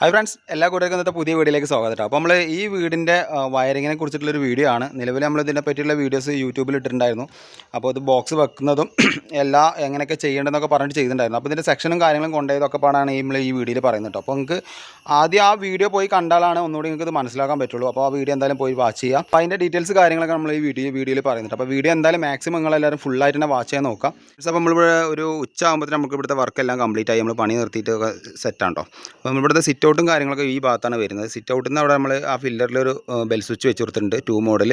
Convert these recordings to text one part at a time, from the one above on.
Hi friends എല്ലാ കൂട്ടുകാർക്കും ഇന്നത്തെ പുതിയ വീഡിയോയിലേക്ക് സ്വാഗതം കേട്ടോ അപ്പോൾ നമ്മൾ ഈ വീടിന്റെ വയറിങ്ങിനെ കുറിച്ചിട്ടുള്ളൊരു വീഡിയോ ആണ്. നിലവിൽ നമ്മൾ ഇതിനെ പറ്റിയുള്ള വീഡിയോസ് യൂട്യൂബിൽ ഇട്ടിട്ടുണ്ടായിരുന്നു. അപ്പോൾ ഇത് ബോക്സ് വെക്കുന്നതും എല്ലാ എങ്ങനെയൊക്കെ ചെയ്യേണ്ടതെന്നൊക്കെ പറഞ്ഞിട്ട് ചെയ്തിട്ടുണ്ടായിരുന്നു. അപ്പോൾ ഇതിന്റെ സെക്ഷനും കാര്യങ്ങളും കൊണ്ടുപോയതൊക്കെ പാടാണ് നമ്മൾ ഈ വീഡിയോയിൽ പറയുന്നത് കേട്ടോ അപ്പോൾ നിങ്ങൾക്ക് ആദ്യം ആ വീഡിയോ പോയി കണ്ടാലാണ് ഒന്നുകൂടി നിങ്ങൾക്ക് ഇത് മനസ്സിലാക്കാൻ പറ്റുള്ളൂ. അപ്പോൾ ആ വീഡിയോ എന്തായാലും പോയി വാച്ച് ചെയ്യുക അപ്പോൾ അതിന്റെ ഡീറ്റെയിൽസ് കാര്യങ്ങളൊക്കെ നമ്മൾ ഈ വീഡിയോ വീഡിയോയിൽ പറയുന്നുണ്ട് അപ്പോൾ വീഡിയോ എന്തായാലും മാക്സിമം നിങ്ങളെല്ലാവരും ഫുള്ളായിട്ട് തന്നെ വാച്ച് ചെയ്യാൻ നോക്കാം. അപ്പോൾ നമ്മളിവിടെ ഒരു ഉച്ച ആകുമ്പോഴത്തേക്കും നമുക്ക് ഇവിടുത്തെ വർക്കെല്ലാം കംപ്ലീറ്റ് ആയി. നമ്മൾ പണി നിർത്തിയിട്ട് സെറ്റാണ് കേട്ടോ അപ്പോൾ നമ്മളിവിടുത്തെ സിറ്റ് ഔട്ടും കാര്യങ്ങളൊക്കെ ഈ ഭാഗത്താണ് വരുന്നത്. സിറ്റ് ഔട്ടിൽ നിന്ന് അവിടെ നമ്മൾ ആ ഫില്ലറിൽ ഒരു ബെൽ സ്വിച്ച് വെച്ച് കൊടുത്തിട്ടുണ്ട് ടു മോഡൽ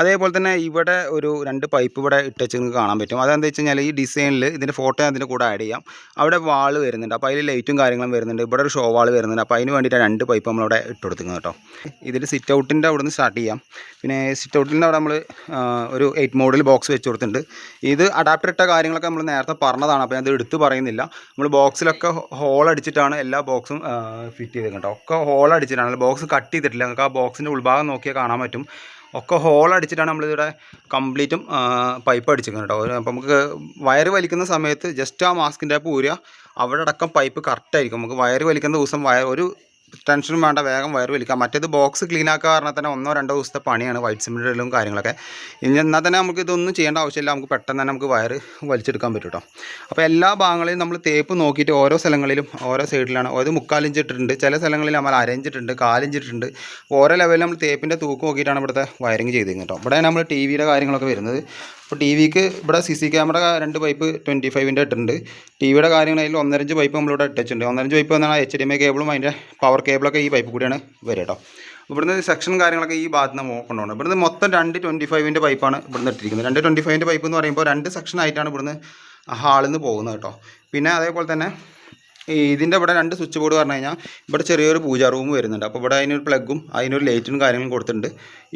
അതേപോലെ തന്നെ ഇവിടെ ഒരു രണ്ട് പൈപ്പ് ഇവിടെ ഇട്ടച്ച് നിങ്ങൾക്ക് കാണാൻ പറ്റും. അതെന്താ വെച്ച് കഴിഞ്ഞാൽ ഈ ഡിസൈനിൽ ഇതിന്റെ ഫോട്ടോ അതിന്റെ കൂടെ ആഡ് ചെയ്യാം. അവിടെ വാൾ വരുന്നുണ്ട്. അപ്പോൾ അതിൽ ലൈറ്റും കാര്യങ്ങളും വരുന്നുണ്ട്. ഇവിടെ ഒരു ഷോ വാൾ വരുന്നുണ്ട്. അപ്പോൾ അതിന് വേണ്ടിയിട്ട് രണ്ട് പൈപ്പ് നമ്മളവിടെ ഇട്ട് കൊടുക്കുന്നത് കേട്ടോ. ഇതിൽ സിറ്റ് ഔട്ടിന്റെ അവിടെ നിന്ന് സ്റ്റാർട്ട് ചെയ്യാം. പിന്നെ സിറ്റ് ഔട്ടിന്റെ അവിടെ നമ്മൾ ഒരു എയ്റ്റ് മോഡൽ ബോക്സ് വെച്ച് കൊടുത്തിട്ടുണ്ട് ഇത് അഡാപ്റ്റർ ഇട്ട കാര്യങ്ങളൊക്കെ നമ്മൾ നേരത്തെ പറഞ്ഞതാണ്. അപ്പോൾ ഞാൻ ഇത് എടുത്ത് പറയുന്നില്ല. നമ്മൾ ബോക്സിലൊക്കെ ഹോൾ അടിച്ചിട്ടാണ് എല്ലാ ബോക്സും ഫിറ്റ് ചെയ്തത് കേട്ടോ. ഒക്കെ ഹോൾ അടിച്ചിട്ടാണ്. ബോക്സ് കട്ട് ചെയ്തിട്ടില്ല. നിങ്ങൾക്ക് ആ ബോക്സിന്റെ ഉൾഭാഗം നോക്കിയാൽ കാണാൻ പറ്റും. ഒക്കെ ഹോൾ അടിച്ചിട്ടാണ് നമ്മളിവിടെ കംപ്ലീറ്റും പൈപ്പ് അടിച്ചിരിക്കുന്നത് കേട്ടോ. അപ്പോൾ നമുക്ക് വയർ വലിക്കുന്ന സമയത്ത് ജസ്റ്റ് ആ മാസ്കിന്റെ പൂരുക അവിടെ അടക്കം പൈപ്പ് കറക്റ്റായിരിക്കും നമുക്ക് വയർ വലിക്കുന്ന ദിവസം വയർ ഒരു ടെൻഷനും വേണ്ട വേഗം വയർ വലിക്കാം. മറ്റേത് ബോക്സ് ക്ലീൻ ആക്കുക കാരണം തന്നെ ഒന്നോ രണ്ടോ ദിവസത്തെ പണിയാണ് വൈറ്റ് സിമെന്റിലും കാര്യങ്ങളൊക്കെ. ഇനി എന്നാൽ തന്നെ നമുക്ക് ഇതൊന്നും ചെയ്യേണ്ട ആവശ്യമില്ല. നമുക്ക് പെട്ടെന്ന് തന്നെ നമുക്ക് വയർ വലിച്ചെടുക്കാൻ പറ്റും കേട്ടോ അപ്പോൾ എല്ലാ ഭാഗങ്ങളിലും നമ്മൾ തേപ്പ് നോക്കിയിട്ട് ഓരോ സ്ഥലങ്ങളിലും ഓരോ സൈഡിലാണ് ഒരു മുക്കാലിഞ്ച് ഇട്ടിട്ടുണ്ട്. ചില സ്ഥലങ്ങളിൽ നമ്മൾ അരഞ്ചിട്ടുണ്ട് കാലിഞ്ചിട്ടുണ്ട് ഓരോ ലെവലിൽ നമ്മൾ തേപ്പിന്റെ തൂക്ക് നോക്കിയിട്ടാണ് ഇവിടുത്തെ വയറിങ് ചെയ്തിരിക്കുന്നത് കേട്ടോ ഇവിടെ നമ്മൾ ടി വിയുടെ കാര്യങ്ങളൊക്കെ വരുന്നത്. അപ്പോൾ ടി വിക്ക് ഇവിടെ സി സി ക്യാമറ രണ്ട് പൈപ്പ് ട്വന്റി ഫൈവിന്റെ ഇട്ടിട്ടുണ്ട്. ടി വിയുടെ കാര്യങ്ങളായാലും ഒന്നരഞ്ച് പൈപ്പ് നമ്മളിവിടെ ഇട്ടിട്ടുണ്ട് ഒന്നരഞ്ച് പൈപ്പ് എന്നാണ് എച്ച് ഡി എം ഐ കേബിളും അതിന്റെ പവർ കേബിളൊക്കെ ഈ പൈപ്പ് കൂടിയാണ് വരിക കേട്ടോ ഇവിടുന്ന് സെക്ഷൻ കാര്യങ്ങളൊക്കെ ഈ ഭാഗത്ത് നിന്ന് കൊണ്ടുപോകണം. ഇവിടുന്ന് മൊത്തം രണ്ട് ട്വന്റി ഫൈവിന്റെ പൈപ്പാണ് ഇവിടുന്ന് ഇട്ടിരിക്കുന്നത് രണ്ട് ട്വന്റി ഫൈവിന്റെ പൈപ്പ് എന്ന് പറയുമ്പോൾ രണ്ട് സെക്ഷൻ ആയിട്ടാണ് ഇവിടുന്ന് ഹാളിൽ നിന്ന് പോകുന്നത് കേട്ടോ പിന്നെ അതേപോലെ തന്നെ ഇതിന്റെ ഇവിടെ രണ്ട് സ്വിച്ച് ബോർഡ് പറഞ്ഞു കഴിഞ്ഞാൽ ഇവിടെ ചെറിയൊരു പൂജാ റൂം വരുന്നുണ്ട്. അപ്പോൾ ഇവിടെ അതിനൊരു പ്ലഗും അതിനൊരു ലൈറ്റും കാര്യങ്ങളും കൊടുത്തിട്ടുണ്ട്.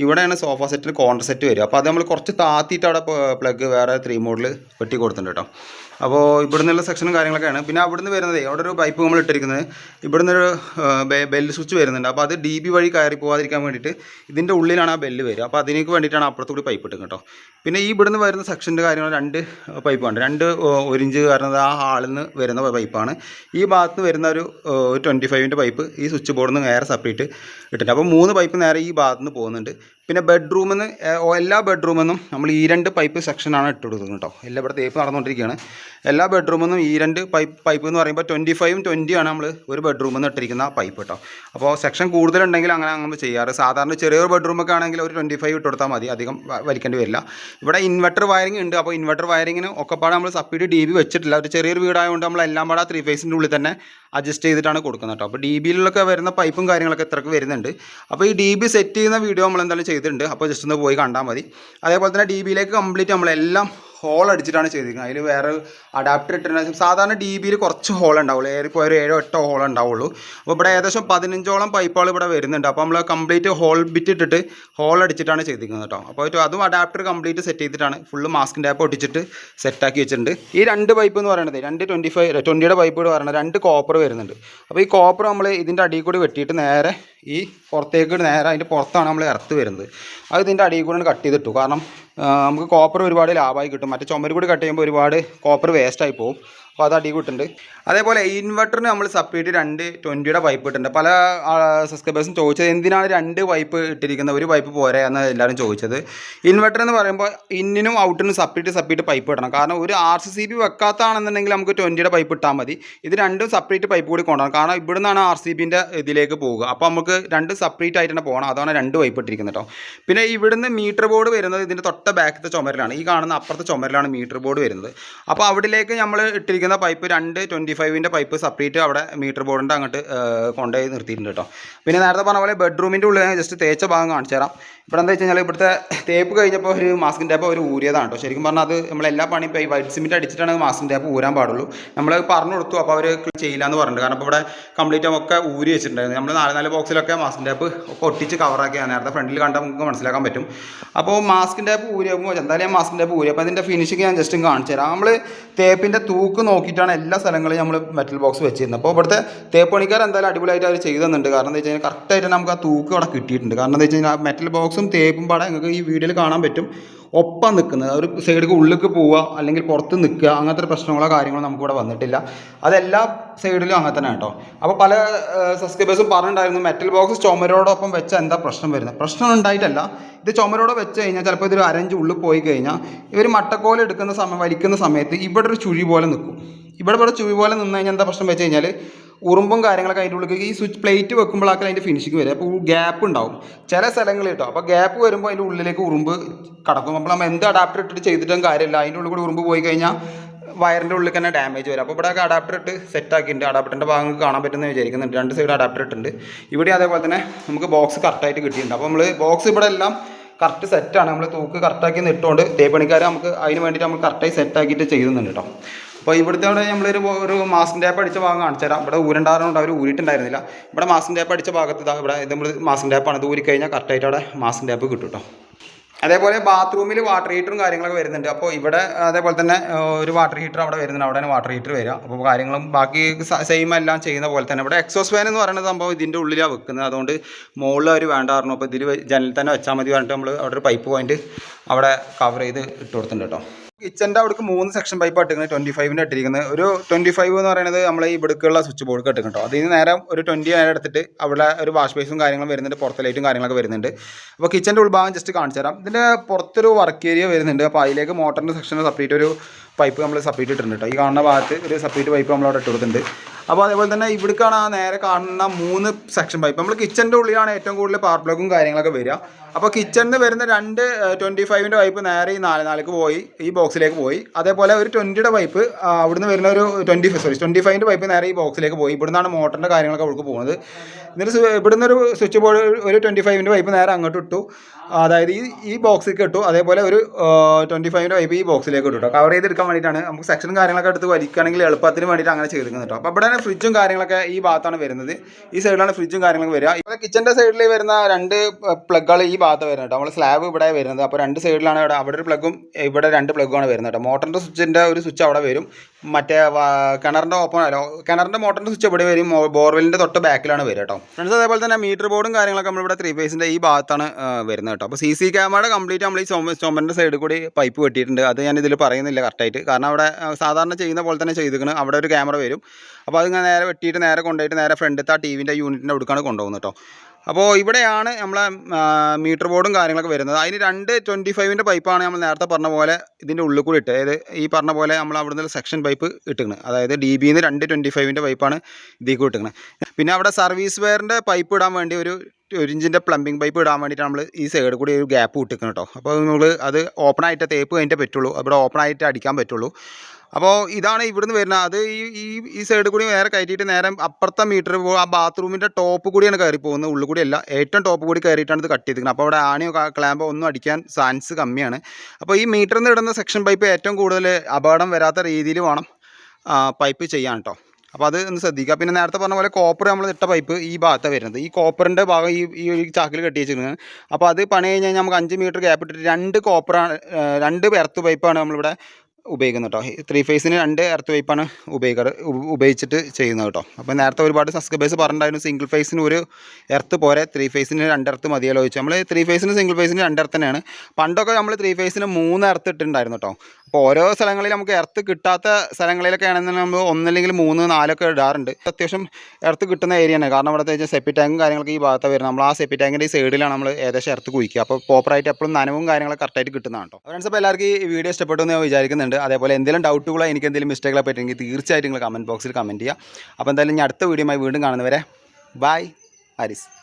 ഇവിടെയാണ് സോഫ സെറ്റിൽ കോണ്ടർ സെറ്റ് വരിക. അപ്പോൾ അത് നമ്മൾ കുറച്ച് താത്തിയിട്ട് അവിടെ പ്ലഗ് വേറെ ത്രീ മോഡിൽ വെട്ടി കൊടുത്തിട്ടുണ്ട് കേട്ടോ അപ്പോൾ ഇവിടെ നിന്നുള്ള സെക്ഷനും കാര്യങ്ങളൊക്കെയാണ്. പിന്നെ അവിടെ നിന്ന് വരുന്നത് അവിടെ ഒരു പൈപ്പ് നമ്മൾ ഇട്ടിരിക്കുന്നത്. ഇവിടെ നിന്നൊരു ബെല്ല് സ്വിച്ച് വരുന്നുണ്ട്. അപ്പോൾ അത് ഡി ബി വഴി കയറി പോകാതിരിക്കാൻ വേണ്ടിയിട്ട് ഇതിന്റെ ഉള്ളിലാണ് ആ ബെല്ല് വരിക. അപ്പോൾ അതിനേക്ക് വേണ്ടിയിട്ടാണ് അപ്പുറത്തുകൂടി പൈപ്പ് ഇട്ടത് കേട്ടോ. പിന്നെ ഈ ഇവിടുന്ന് വരുന്ന സെക്ഷന്റെ കാര്യങ്ങൾ രണ്ട് പൈപ്പാണ് രണ്ട് ഒരു ഇഞ്ച് കാരണം ആ ഹാളിൽ നിന്ന് വരുന്ന പൈപ്പാണ് ഈ ഭാഗത്ത് നിന്ന് വരുന്ന ഒരു ട്വന്റി ഫൈവിന്റെ പൈപ്പ് ഈ സ്വിച്ച് ബോർഡിൽ നിന്ന് നേരെ സെപ്പറേറ്റ് ഇട്ടിട്ടുണ്ട്. അപ്പോൾ മൂന്ന് പൈപ്പ് നേരെ ഈ ഭാഗത്ത് നിന്ന് പോകുന്നുണ്ട്. പിന്നെ ബെഡ്റൂമിൽ നിന്ന് എല്ലാ ബെഡ്റൂമിൽ നിന്നും നമ്മൾ ഈ രണ്ട് പൈപ്പ് സെക്ഷനാണ് ഇട്ട് കൊടുക്കുന്നത് കേട്ടോ എല്ലാം ഇവിടെ തേപ്പ് നടന്നുകൊണ്ടിരിക്കുകയാണ്. എല്ലാ ബെഡ്റൂമിൽ നിന്നും ഈ രണ്ട് പൈപ്പ് പൈപ്പ് എന്ന് പറയുമ്പോൾ ട്വന്റി ഫൈവും ട്വന്റിയാണ് നമ്മൾ ഒരു ബെഡ്റൂമിൽ നിന്ന് ഇട്ടിരിക്കുന്ന പൈപ്പ് കേട്ടോ അപ്പോൾ സെക്ഷൻ കൂടുതലുണ്ടെങ്കിൽ അങ്ങനെ നമ്മൾ ചെയ്യാറ്. സാധാരണ ചെറിയൊരു ബെഡ്റൂമൊക്കെ ആണെങ്കിൽ ഒരു ട്വന്റി ഫൈവ് ഇട്ട് കൊടുത്താൽ മതി. അധികം വലിക്കേണ്ടി വരില്ല. ഇവിടെ ഇൻവെർട്ടർ വയറിംഗ് ഉണ്ട്. അപ്പോൾ ഇൻവെർട്ടർ വയറിങ്ങിന് ഒക്കെപ്പാടെ നമ്മൾ സബ്സിഡി ഡി ബി വെച്ചിട്ടില്ല. ഒരു ചെറിയൊരു വീടായതുകൊണ്ട് നമ്മൾ എല്ലാം പാടെ ത്രീ ഫേസിന്റെ ഉള്ളിൽ തന്നെ അഡ്ജസ്റ്റ് ചെയ്തിട്ടാണ് കൊടുക്കുന്നത് കേട്ടോ അപ്പോൾ ഡി ബിയിലൊക്കെ വരുന്ന പൈപ്പും കാര്യങ്ങളൊക്കെ ഇത്രക്ക് വരുന്നുണ്ട്. അപ്പോൾ ഈ ഡി ബി സെറ്റ് ചെയ്യുന്ന വീഡിയോ നമ്മൾ എന്തായാലും ചെയ്തിട്ടുണ്ട്. അപ്പോൾ ജസ്റ്റ് ഒന്ന് പോയി കണ്ടാൽ മതി. അതേപോലെ തന്നെ ഡി ബിയിലേക്ക് കംപ്ലീറ്റ് നമ്മളെല്ലാം ഹോൾ അടിച്ചിട്ടാണ് ചെയ്തിരിക്കുന്നത്. അതിൽ വേറെ അഡാപ്റ്റർ ഇട്ടിട്ടുണ്ട്. സാധാരണ ഡി ബിയിൽ കുറച്ച് ഹോൾ ഉണ്ടാവുള്ളൂ. ഏറിപ്പോൾ ഒരു ഏഴോ എട്ടോ ഹോൾ ഉണ്ടാവുള്ളൂ. അപ്പോൾ ഇവിടെ ഏകദേശം പതിനഞ്ചോളം പൈപ്പുകൾ ഇവിടെ വരുന്നുണ്ട്. അപ്പോൾ നമ്മൾ കംപ്ലീറ്റ് ഹോൾ ബിറ്റ് ഇട്ടിട്ട് ഹോൾ അടിച്ചിട്ടാണ് ചെയ്തിരിക്കുന്നത് കേട്ടോ. അപ്പോൾ അതും അഡാപ്റ്റർ കംപ്ലീറ്റ് സെറ്റ് ചെയ്തിട്ടാണ്. ഫുള്ള് മാസ്കിന്റെ ആപ്പ് ഒട്ടിച്ചിട്ട് സെറ്റാക്കി വെച്ചിട്ടുണ്ട്. ഈ രണ്ട് പൈപ്പ് എന്ന് പറയുന്നത് രണ്ട് ട്വന്റി ഫൈവ് ട്വന്റിയുടെ പൈപ്പ് ഇവിടെ പറയുന്നത് രണ്ട് കോപ്പർ വരുന്നുണ്ട്. അപ്പോൾ ഈ കോപ്പർ നമ്മൾ ഇതിന്റെ അടിയിൽ കൂടി വെട്ടിയിട്ട് നേരെ ഈ പുറത്തേക്ക് നേരെ അതിന്റെ പുറത്താണ് നമ്മൾ ഇറത്ത് വരുന്നത്. അത് ഇതിന്റെ അടിയിൽ കൂടെ കട്ട് ചെയ്തിട്ടു. കാരണം നമുക്ക് കോപ്പർ ഒരുപാട് ലാഭമായി കിട്ടും. മറ്റേ ചുമര് കൂടി കട്ട് ചെയ്യുമ്പോൾ ഒരുപാട് കോപ്പർ വേസ്റ്റായി പോകും. അപ്പോൾ അത് അടി കിട്ടുന്നുണ്ട് അതേപോലെ ഇൻവെർട്ടറിന് നമ്മൾ സെപ്പറേറ്റ് രണ്ട് ട്വന്റിയുടെ പൈപ്പ് ഇട്ടിട്ടുണ്ട്. പല സബ്സ്ക്രൈബേഴ്സും ചോദിച്ചത് എന്തിനാണ് രണ്ട് പൈപ്പ് ഇട്ടിരിക്കുന്നത്? ഒരു പൈപ്പ് പോരെ എന്ന് എല്ലാവരും ചോദിച്ചത്. ഇൻവെർട്ടർ എന്ന് പറയുമ്പോൾ ഇന്നിനും ഔട്ടിനും സെപ്പറേറ്റ് സെപ്പറേറ്റ് പൈപ്പ് ഇടണം. കാരണം ഒരു ആർ സി സി ബി വെക്കാത്തതാണെന്നുണ്ടെങ്കിൽ നമുക്ക് ട്വന്റിയുടെ പൈപ്പ് ഇട്ടാൽ മതി. ഇത് രണ്ടും സെപ്പറേറ്റ് പൈപ്പ് കൂടി കൊണ്ടുപോകണം കാരണം ഇവിടെ നിന്നാണ് ആർ സി ബിന്റെ ഇതിലേക്ക് പോവുക അപ്പോൾ നമുക്ക് രണ്ട് സെപ്പറേറ്റ് ആയിട്ട് തന്നെ പോകണം അതാണ് രണ്ട് പൈപ്പ് ഇട്ടിരിക്കുന്നത് കേട്ടോ പിന്നെ ഇവിടുന്ന് മീറ്റർ ബോർഡ് വരുന്നത് ഇതിന്റെ തൊട്ട ബാക്കത്തെ ചുമരിലാണ്. ഈ കാണുന്ന അപ്പുറത്തെ ചുമരിലാണ് മീറ്റർ ബോർഡ് വരുന്നത്. അപ്പോൾ അവിടേക്ക് നമ്മൾ ഇട്ടിരിക്കുന്ന പൈപ്പ് രണ്ട് ട്വന്റി ഫൈവിന്റെ പൈപ്പ് സെപ്പറേറ്റ് അവിടെ മീറ്റർ ബോർഡിന്റെ അങ്ങോട്ട് കൊണ്ടുപോയി നിർത്തിയിട്ടുണ്ട് കേട്ടോ പിന്നെ നേരത്തെ പറഞ്ഞ പോലെ ബെഡ്റൂമിന്റെ ഉള്ളിൽ ഞാൻ ജസ്റ്റ് തേച്ച ഭാഗം കാണിച്ചു തരാം. ഇവിടെ എന്താ വെച്ച് കഴിഞ്ഞാൽ ഇവിടുത്തെ തേപ്പ് കഴിഞ്ഞപ്പോൾ ഒരു മാസ്കിൻ ടേപ്പ് ഒരു ഊരിയതാണ് കേട്ടോ ശരിക്കും പറഞ്ഞാൽ അത് നമ്മളെല്ലാ പണിയും ഇപ്പോൾ ഈ വൈറ്റ് സിമെന്റ് അടിച്ചിട്ടാണ് മാസ്കിൻ ടേപ്പ് ഊരാൻ പാടുള്ളൂ. നമ്മൾ പറഞ്ഞു കൊടുത്തു അപ്പോൾ അവർ ചെയ്യില്ല എന്ന് പറഞ്ഞിട്ടുണ്ട്. കാരണം ഇവിടെ കംപ്ലീറ്റ് ഒക്കെ ഊരി വെച്ചിട്ടുണ്ടായിരുന്നു. നമ്മൾ നാല് നാല് ബോക്സിലൊക്കെ മാസ്കിൻ ടേപ്പ് ഒക്കെ ഒട്ടിച്ച് കവറാക്കിയാണ് നേരത്തെ ഫ്രണ്ടിൽ കണ്ടാൽ നമുക്ക് മനസ്സിലാക്കാൻ പറ്റും. അപ്പോൾ മാസ്കിൻ ടേപ്പ് ഊരിയപ്പോൾ എന്തായാലും മാസ്കിന്റെ മാസ്കിൻ ടേപ്പ് ഊരി അപ്പോൾ അതിന്റെ ഫിനിഷിങ് ഞാൻ ജസ്റ്റ് കാണിച്ചു തരാം. നമ്മൾ തേപ്പിന്റെ തൂക്ക് നോക്കിയിട്ടാണ് എല്ലാ സ്ഥലങ്ങളിലും നമ്മൾ മെറ്റൽ ബോക്സ് വെച്ചിരുന്നത്. അപ്പോൾ ഇവിടുത്തെ തേപ്പ് പണിക്കാർ എന്തായാലും അടിപൊളിയായിട്ട് അവർ ചെയ്തു തന്നിട്ടുണ്ട്. കാരണം എന്താ വെച്ച് കഴിഞ്ഞാൽ കറക്റ്റായിട്ട് നമുക്ക് ആ തൂക്ക് അവിടെ കിട്ടിയിട്ടുണ്ട്. കാരണം എന്താ വെച്ച് കഴിഞ്ഞാൽ മെറ്റൽ ബോക്സും തേപ്പും പാടെ നിങ്ങൾക്ക് ഈ വീഡിയോയിൽ കാണാൻ പറ്റും. ഒപ്പം നിൽക്കുന്നത് ഒരു സൈഡിലേക്ക് ഉള്ളിലേക്ക് പോവുക അല്ലെങ്കിൽ പുറത്ത് നിൽക്കുക അങ്ങനത്തെ ഒരു പ്രശ്നങ്ങളോ കാര്യങ്ങളോ നമുക്കിവിടെ വന്നിട്ടില്ല. അതെല്ലാ സൈഡിലും അങ്ങനെ തന്നെ കേട്ടോ. അപ്പോൾ പല സബ്സ്ക്രൈബേഴ്സും പറഞ്ഞിട്ടുണ്ടായിരുന്നു മെറ്റൽ ബോക്സ് ചുമരോടൊപ്പം വെച്ച എന്താ പ്രശ്നം വരുന്നത്? പ്രശ്നം ഉണ്ടായിട്ടല്ല. ഇത് ചുമരോടെ വെച്ച് കഴിഞ്ഞാൽ ചിലപ്പോൾ ഇതൊരു അരഞ്ച് ഉള്ളിൽ പോയി കഴിഞ്ഞാൽ ഇവർ മട്ടക്കോല എടുക്കുന്ന സമയം വലിക്കുന്ന സമയത്ത് ഇവിടെ ഒരു ചുഴി പോലെ നിൽക്കും. ഇവിടെ ഇവിടെ ചുഴി പോലെ നിന്ന് കഴിഞ്ഞാൽ എന്താ പ്രശ്നം വെച്ച് കഴിഞ്ഞാൽ ഉറുമ്പും കാര്യങ്ങളൊക്കെ അതിന്റെ ഉള്ളിൽ ഈ സ്വിച്ച് പ്ലേറ്റ് വെക്കുമ്പോഴാണ് അതിന്റെ ഫിനിഷിങ് വരും അപ്പോൾ ഗ്യാപ്പ് ഉണ്ടാവും. ചില സ്ഥലങ്ങളിൽ കേട്ടോ. അപ്പോൾ ഗ്യാപ്പ് വരുമ്പോൾ അതിന്റെ ഉള്ളിലേക്ക് ഉറുമ്പ് കടക്കും. അപ്പോൾ നമ്മൾ എന്ത് അഡാപ്റ്റർ ഇട്ടിട്ട് ചെയ്തിട്ടും കാര്യമില്ല. അതിന്റെ ഉള്ളിൽ കൂടി ഉറുമ്പ് പോയി കഴിഞ്ഞാൽ വയറിന്റെ ഉള്ളിൽ തന്നെ ഡാമേജ് വരും. അപ്പോൾ ഇവിടെ അഡാപ്റ്റർ ഇട്ട് സെറ്റ് ആക്കിയിട്ടുണ്ട്. അഡാപ്റ്ററിന്റെ ഭാഗങ്ങൾ കാണാൻ പറ്റുമെന്ന് വിചാരിക്കുന്നുണ്ട്. രണ്ട് സൈഡ് അഡാപ്റ്റർ ഇട്ടുണ്ട് ഇവിടെ അതേപോലെ തന്നെ നമുക്ക് ബോക്സ് കറക്റ്റായിട്ട് കിട്ടിയിട്ടുണ്ട്. അപ്പോൾ നമ്മൾ ബോക്സ് ഇവിടെ എല്ലാം കറക്റ്റ് സെറ്റാണ് നമ്മൾ തൂക്ക് കറക്റ്റാക്കി നിട്ടുകൊണ്ട് തേപ്പണിക്കാർ നമുക്ക് അതിന് വേണ്ടിയിട്ട് നമ്മൾ കറക്റ്റായി സെറ്റാക്കിയിട്ട് ചെയ്യുന്നുണ്ട് കേട്ടോ അപ്പോൾ ഇവിടുത്തെ അവിടെ നമ്മളൊരു ഒരു മാസ്കിന്റെ ടാപ്പ് അടിച്ച ഭാഗം കാണിച്ചു തരാം. ഇവിടെ ഊരണ്ടാറുണ്ട് അവർ ഊരിട്ടുണ്ടായിരുന്നില്ല. ഇവിടെ മാസ്കിന്റെ ടാപ്പ് അടിച്ച ഭാഗത്ത് ഇതാ ഇവിടെ ഇത് നമ്മൾ മാസ്കിന്റെ ടാപ്പാണ് ഇത് ഊരിക്കഴിഞ്ഞാൽ കറക്റ്റായിട്ട് അവിടെ മാസ്കിന്റെ ടാപ്പ് കിട്ടും കേട്ടോ അതേപോലെ ബാത്റൂമിൽ വാട്ടർ ഹീറ്ററും കാര്യങ്ങളൊക്കെ വരുന്നുണ്ട്. അപ്പോൾ ഇവിടെ അതേപോലെ തന്നെ ഒരു വാട്ടർ ഹീറ്റർ അവിടെ വരുന്നുണ്ട്. അവിടെ വാട്ടർ ഹീറ്റർ വരിക. അപ്പോൾ കാര്യങ്ങളും ബാക്കി സെയിം എല്ലാം ചെയ്യുന്ന പോലെ തന്നെ. ഇവിടെ എക്സോസ് ഫാൻ എന്ന് പറയുന്ന സംഭവം ഇതിന്റെ ഉള്ളിലാണ് വെക്കുന്നത്. അതുകൊണ്ട് മുകളിൽ അവർ വേണ്ടായിരുന്നു അപ്പോൾ ഇതിൽ ജനലിൽ തന്നെ വെച്ചാൽ മതി പറഞ്ഞിട്ട് നമ്മൾ അവിടെ ഒരു പൈപ്പ് പോയിന്റ് അവിടെ കവർ ചെയ്ത് ഇട്ട് കൊടുത്തിട്ടുണ്ട് കേട്ടോ. കിച്ചന്റെ അവിടേക്ക് മൂന്ന് സെക്ഷൻ പൈപ്പ് ഇട്ടിരിക്കുന്നത് ട്വന്റി ഫൈവിന്റെ ഇട്ടിരിക്കുന്നത്. ഒരു ട്വന്റി ഫൈവ് എന്ന് പറയുന്നത് നമ്മൾ ഈ ഇവിടേക്കുള്ള സ്വിച്ച് ബോർഡ് ഇട്ടിരിക്കും കേട്ടോ. അതിന് നേരെ ഒരു ട്വന്റി നേരെ എടുത്തിട്ട് അവിടെ ഒരു വാഷ് ബേസും കാര്യങ്ങളും വരുന്നുണ്ട് പുറത്തെ ലൈറ്റും കാര്യങ്ങളൊക്കെ വരുന്നുണ്ട്. അപ്പോൾ കിച്ചന്റെ ഉൾഭാഗം ജസ്റ്റ് കാണിച്ചു തരാം ഇതിന്റെ പുറത്തൊരു വർക്ക് ഏരിയ വരുന്നുണ്ട്. അപ്പോൾ അതിലേക്ക് മോട്ടറിന്റെ സെക്ഷൻ സെപ്പറേറ്റ് ഒരു പൈപ്പ് നമ്മൾ സെപ്പറേറ്റ് ഇട്ടിട്ടുണ്ട് ഈ കാണുന്ന ഭാഗത്ത് ഒരു സെപ്പറേറ്റ് പൈപ്പ് നമ്മൾ അവിടെ ഇട്ട് അപ്പോൾ അതേപോലെ തന്നെ ഇവിടേക്കാണ് ആ നേരെ കാണുന്ന മൂന്ന് സെക്ഷൻ പൈപ്പ് നമ്മൾ കിച്ചന്റെ ഉള്ളിലാണ് ഏറ്റവും കൂടുതൽ പവർ പ്ലഗും കാര്യങ്ങളൊക്കെ വരിക. അപ്പോൾ കിച്ചണിൽ വരുന്ന രണ്ട് ട്വന്റി ഫൈവിന്റെ പൈപ്പ് നേരെ ഈ നാല് നാലേക്ക് പോയി ഈ ബോക്സിലേക്ക് പോയി. അതേപോലെ ഒരു ട്വന്റിയുടെ പൈപ്പ് അവിടുന്ന് വരുന്ന ഒരു ട്വന്റി സോറി ട്വന്റി ഫൈവിന്റെ പൈപ്പ് നേരെ ഈ ബോക്സിലേക്ക് പോയി. ഇവിടുന്നാണ് മോട്ടറിന്റെ കാര്യങ്ങളൊക്കെ അവൾക്ക് പോകുന്നത് എന്നിട്ട് ഇവിടുന്ന് ഒരു സ്വിച്ച് ബോർഡ് ഒരു ട്വന്റി ഫൈവിന്റെ പൈപ്പ് നേരെ അങ്ങോട്ട് ഇട്ടു. അതായത് ഈ ഈ ബോക്സിലേക്ക് ഇട്ടു. അതേപോലെ ഒരു ട്വന്റി ഫൈവിന്റെ പൈപ്പ് ഈ ബോക്സിലേക്ക് ഇട്ടു കവർ ചെയ്തെടുക്കാൻ വേണ്ടിയിട്ടാണ്. നമുക്ക് സെക്ഷനും കാര്യങ്ങളൊക്കെ എടുത്ത് വലിക്കുകയാണെങ്കിൽ എളുപ്പത്തിന് വേണ്ടിയിട്ട് അങ്ങനെ ചെയ്തിരിക്കുന്നത് കേട്ടോ. അപ്പോൾ ഇവിടെ ഫ്രിഡ്ജും കാര്യങ്ങളൊക്കെ ഈ ഭാഗത്താണ് വരുന്നത്. ഈ സൈഡിലാണ് ഫ്രിഡ്ജും കാര്യങ്ങളൊക്കെ വരിക. ഇവിടെ കിച്ചന്റെ സൈഡിൽ വരുന്ന രണ്ട് പ്ലഗുകൾ ഈ ഭാഗത്ത് വരുന്നത് കേട്ടോ. നമ്മൾ സ്ലാബ് ഇവിടെ വരുന്നത്. അപ്പോൾ രണ്ട് സൈഡിലാണ് ഇവിടെ അവിടെ ഒരു പ്ലഗും ഇവിടെ രണ്ട് പ്ലഗുമാണ് വരുന്നത് കേട്ടോ. മോട്ടറിന്റെ സ്വിച്ചിന്റെ ഒരു സ്വിച്ച് അവിടെ വരും. മറ്റേ കിണറിന്റെ ഓപ്പൺ അല്ല കിണറിന്റെ മോട്ടറിന്റെ സ്വിച്ച് ഇവിടെ വരും. ബോർവെല്ലിന്റെ തൊട്ട് ബാക്കിലാണ് വരിക കേട്ടോ. ഫ്രണ്ട്സ് അതേപോലെ തന്നെ മീറ്റർ ബോർഡും കാര്യങ്ങളൊക്കെ നമ്മൾ ഇവിടെ ത്രീ ഫേസിന്റെ ഈ ഭാഗത്താണ് വരുന്നത് കേട്ടോ. അപ്പോൾ സി സി ക്യാമറയുടെ കംപ്ലീറ്റ് നമ്മൾ ഈ ചുമ ചുമന്റെ സൈഡിൽ കൂടി പൈപ്പ് കെട്ടിയിട്ടുണ്ട് അത് ഞാൻ ഇതിൽ പറയുന്നില്ല കറക്റ്റായിട്ട് കാരണം അവിടെ സാധാരണ ചെയ്യുന്ന പോലെ തന്നെ ചെയ്തിരിക്കണം. അവിടെ ഒരു ക്യാമറ വരും. അപ്പോൾ അതിങ്ങനെ നേരെ വെട്ടിയിട്ട് നേരെ കൊണ്ടുപോയിട്ട് നേരെ ഫ്രണ്ടിലത്തെ ആ ടി വിന്റെ യൂണിറ്റിന്റെ അവിടേക്കാണ് കൊണ്ടുപോകുന്നത് കേട്ടോ അപ്പോൾ ഇവിടെയാണ് നമ്മളെ മീറ്റർ ബോർഡും കാര്യങ്ങളൊക്കെ വരുന്നത്. അതിന് രണ്ട് ട്വന്റി ഫൈവിന്റെ പൈപ്പാണ് നമ്മൾ നേരത്തെ പറഞ്ഞ പോലെ ഇതിന്റെ ഉള്ളിൽ കൂടി ഇട്ട് അതായത് ഈ പറഞ്ഞ പോലെ നമ്മൾ അവിടുന്ന് സെക്ഷൻ പൈപ്പ് ഇട്ടുകണ് അതായത് ഡി ബിന്ന് രണ്ട് ട്വന്റി ഫൈവിന്റെ പൈപ്പാണ് ഇതിൽ കൂടി ഇട്ടിക്കണം പിന്നെ അവിടെ സർവീസ് വെയറിന്റെ പൈപ്പ് ഇടാൻ വേണ്ടി ഒരു ഒരു ഇഞ്ചിന്റെ പ്ലംബിംഗ് പൈപ്പ് ഇടാൻ വേണ്ടിയിട്ട് നമ്മൾ ഈ സൈഡ് കൂടി ഒരു ഗ്യാപ്പ് ഇട്ടിക്കണം കേട്ടോ അപ്പോൾ നമ്മൾ അത് ഓപ്പൺ ആയിട്ട് തേപ്പ് കഴിഞ്ഞിട്ടേ പറ്റുള്ളൂ. അവിടെ ഓപ്പൺ ആയിട്ട് അടിക്കാൻ പറ്റുള്ളൂ. അപ്പോൾ ഇതാണ് ഇവിടുന്ന് വരുന്നത്. അത് ഈ ഈ ഈ സൈഡിൽ കൂടി നേരെ കയറ്റിയിട്ട് നേരെ അപ്പുറത്തെ മീറ്റർ ആ ബാത്റൂമിന്റെ ടോപ്പ് കൂടിയാണ് കയറി പോകുന്നത് ഉള്ളിൽ കൂടി അല്ല ഏറ്റവും ടോപ്പ് കൂടി കയറിയിട്ടാണ് ഇത് കട്ട് ചെയ്തിരിക്കുന്നത്. അപ്പോൾ അവിടെ ആണിയോ ക്ലാമ്പോ ഒന്നും അടിക്കാൻ ചാൻസ് കമ്മിയാണ്. അപ്പോൾ ഈ മീറ്ററിൽ നിന്ന് ഇടുന്ന സെക്ഷൻ പൈപ്പ് ഏറ്റവും കൂടുതൽ അപകടം വരാത്ത രീതിയിൽ വേണം പൈപ്പ് ചെയ്യാൻ കേട്ടോ അപ്പോൾ അത് ഒന്ന് ശ്രദ്ധിക്കുക. പിന്നെ നേരത്തെ പറഞ്ഞ പോലെ കോപ്പർ നമ്മൾ ഇട്ട പൈപ്പ് ഈ ഭാഗത്താണ് വരുന്നത്. ഈ കോപ്പറിന്റെ ഭാഗം ഈ ഈ ചാക്കിൽ കെട്ടി വെച്ചിരിക്കുന്നത്. അപ്പോൾ അത് പണി കഴിഞ്ഞ് കഴിഞ്ഞാൽ നമുക്ക് അഞ്ച് മീറ്റർ ഗ്യാപ്പ് ഇട്ടിട്ട് രണ്ട് കോപ്പറാണ് രണ്ട് എർത്ത് പൈപ്പാണ് നമ്മളിവിടെ ഉപയോഗിക്കുന്നത് കേട്ടോ. ത്രീ ഫേസിന് രണ്ട് എർത്ത് വൈപ്പാണ് ഉപയോഗിക്കാറ് ഉപയോഗിച്ചിട്ട് ചെയ്യുന്നത് കേട്ടോ. അപ്പോൾ നേരത്തെ ഒരുപാട് സബ്സ്ക്രൈബേഴ്സ് പറഞ്ഞിട്ടുണ്ടായിരുന്നു സിംഗിൾ ഫേസിന് ഒരു എർത്ത് പോരെ ത്രീ ഫേസിന് രണ്ട് എർത്ത് മതിയല്ലോ ചോദിച്ചു. നമ്മൾ ത്രീ ഫേസിന് സിംഗിൾ ഫേസിന് രണ്ട് എർത്ത് തന്നെയാണ്. പണ്ടൊക്കെ നമ്മൾ ത്രീ ഫേസിന് മൂന്ന് എർത്ത് ഇട്ടിട്ടുണ്ടായിരുന്നു കേട്ടോ. അപ്പോൾ ഓരോ സ്ഥലങ്ങളിൽ നമുക്ക് എർത്ത് കിട്ടാത്ത സ്ഥലങ്ങളിലൊക്കെ ആണെങ്കിൽ നമ്മൾ ഒന്നല്ലെങ്കിൽ മൂന്ന് നാലൊക്കെ ഇടാറുണ്ട്. അത്യാവശ്യം എർത്ത് കിട്ടുന്ന ഏരിയയാണ് കാരണം ഇവിടുത്തെ സെപ്പി ടാങ്കും കാര്യങ്ങളൊക്കെ ഈ ഭാഗത്ത് വരുന്നത്. നമ്മൾ ആ സെപ്പി ടാങ്കിന്റെ ഈ സൈഡിലാണ് നമ്മൾ ഏകദേശം എർത്ത് കുഴിക്കുക. അപ്പോൾ പ്രോപ്പറായിട്ട് എപ്പോഴും നനവും കാര്യങ്ങളൊക്കെ കറക്റ്റായിട്ട് കിട്ടുന്നതാണ് കേട്ടോ. ഫ്രണ്ട്സ് അപ്പോൾ എല്ലാവർക്കും ഈ വീഡിയോ ഇഷ്ടപ്പെട്ടു എന്ന് ഞാൻ വിചാരിക്കുന്നുണ്ട്. അതേപോലെ എന്തെങ്കിലും ഡൗട്ടുകളോ എനിക്ക് എന്തെങ്കിലും മിസ്റ്റേക്കുകളോ പറ്റുമെങ്കിൽ തീർച്ചയായിട്ടും നിങ്ങൾ കമന്റ് ബോക്സിൽ കമന്റ് ചെയ്യുക. അപ്പോൾ എന്തായാലും ഞാൻ അടുത്ത വീഡിയോയുമായി വീണ്ടും കാണുന്നവരെ ബൈ ഹാരിസ്